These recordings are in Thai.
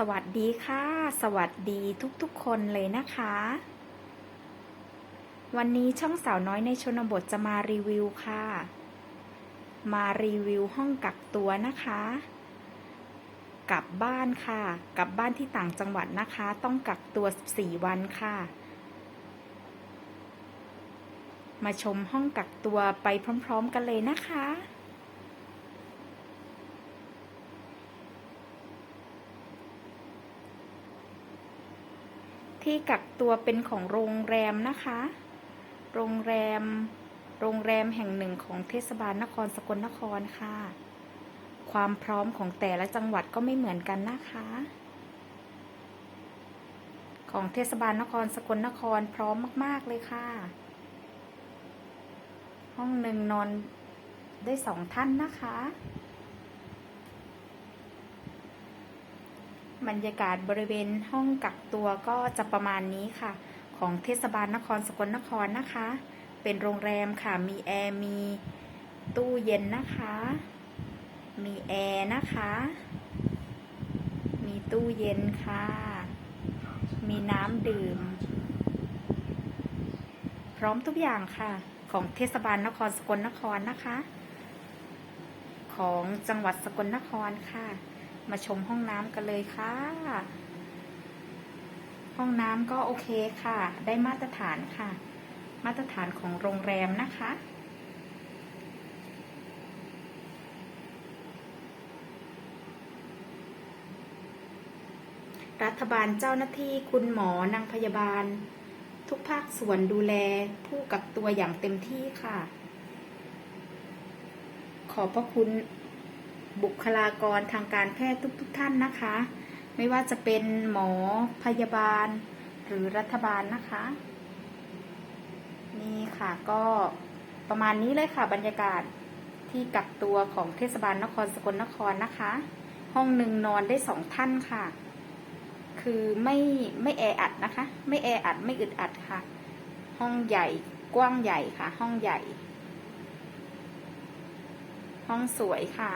สวัสดีค่ะ สวัสดีทุกๆคนเลยนะคะ วันนี้ช่องสาวน้อยในชนบทจะมารีวิวค่ะ มารีวิวห้องกักตัวนะคะ กลับบ้านค่ะ กลับบ้านที่ต่างจังหวัดนะคะ ต้องกักตัว14วันค่ะ มาชมห้องกักตัวไปพร้อม ๆ กันเลยนะคะ ที่กักตัวเป็นของโรงแรมนะคะ โรงแรม โรงแรมแห่งหนึ่งของเทศบาลนครสกลนครค่ะ ความพร้อมของแต่ละจังหวัดก็ไม่เหมือนกันนะคะ ของเทศบาลนครสกลนครพร้อมมาก ๆ เลยค่ะ ห้องหนึ่งนอนได้สองท่านนะคะ บรรยากาศบริเวณห้องกักตัวก็จะประมาณนี้ค่ะ ของเทศบาลนครสกลนครนะคะ เป็นโรงแรมค่ะ มีแอร์ มีตู้เย็นนะคะ มีแอร์นะคะ มีตู้เย็นค่ะ มีน้ำดื่ม พร้อมทุกอย่างค่ะ ของเทศบาลนครสกลนครนะคะ ของจังหวัดสกลนครค่ะ มาชมห้องน้ำกันเลยค่ะ ห้องน้ำก็โอเคค่ะ ได้มาตรฐานค่ะ มาตรฐานของโรงแรมนะคะ รัฐบาลเจ้าหน้าที่คุณหมอนางพยาบาล ทุกภาคส่วนดูแลผู้กักตัวอย่างเต็มที่ค่ะ ขอบพระคุณ บุคลากรทางการแพทย์ทุก ๆ ท่านนะคะ ไม่ว่าจะเป็นหมอพยาบาล หรือรัฐบาลนะคะ นี่ค่ะก็ประมาณนี้เลยค่ะบรรยากาศที่กักตัวของเทศบาลนครสกลนครนะคะ ห้องหนึ่งนอนได้สองท่านค่ะ คือไม่ไม่แออัดนะคะ ไม่แออัดไม่อึดอัดค่ะ ห้องใหญ่กว้างใหญ่ค่ะ ห้องใหญ่ ห้องสวยค่ะ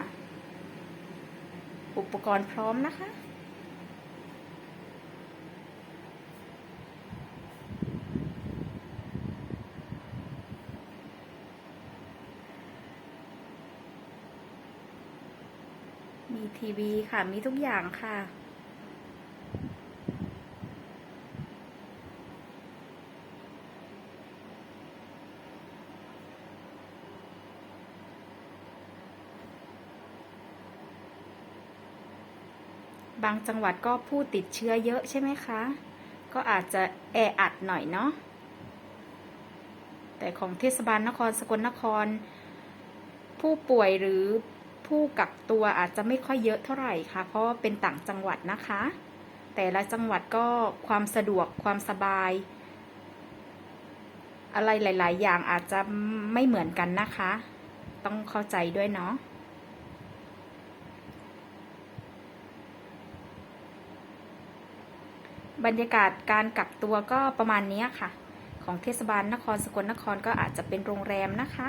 อุปกรณ์พร้อมนะคะ มีทีวีค่ะ มีทุกอย่างค่ะ บางจังหวัดก็ผู้ติดเชื้อเยอะใช่ไหมคะ ก็อาจจะแออัดหน่อยเนาะ แต่ของเทศบาลนครสกลนคร ผู้ป่วยหรือผู้กักตัวอาจจะไม่ค่อยเยอะเท่าไหร่ค่ะ เพราะเป็นต่างจังหวัดนะคะ แต่ละจังหวัดก็ความสะดวกความสบาย อะไรหลาย ๆ อย่างอาจจะไม่เหมือนกันนะคะ ต้องเข้าใจด้วยเนาะ บรรยากาศการกักตัวก็ประมาณนี้ค่ะ ของเทศบาลนครสกลนครก็อาจจะเป็นโรงแรมนะคะ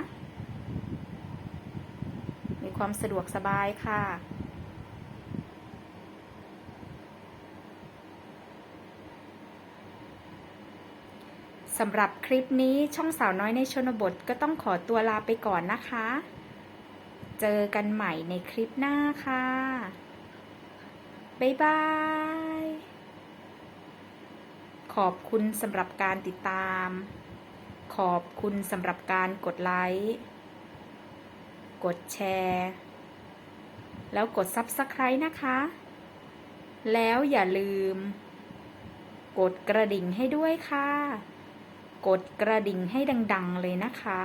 มีความสะดวกสบายค่ะสำหรับคลิปนี้ช่องสาวน้อยในชนบทก็ต้องขอตัวลาไปก่อนนะคะ เจอกันใหม่ในคลิปหน้าค่ะ บ๊ายบาย ขอบคุณสำหรับการติดตาม ขอบคุณสำหรับการกดไลค์ กดแชร์ แล้วกด Subscribe นะคะ แล้วอย่าลืม กดกระดิ่งให้ด้วยค่ะ กดกระดิ่งให้ดัง ๆ เลยนะคะ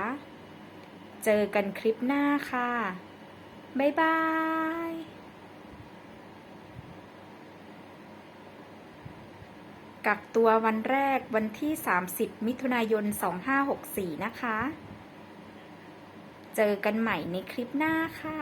เจอกันคลิปหน้าค่ะ บ๊ายบาย กักตัววันแรกวันที่ 30 มิถุนายน 2564 นะคะ เจอกันใหม่ในคลิปหน้าค่ะ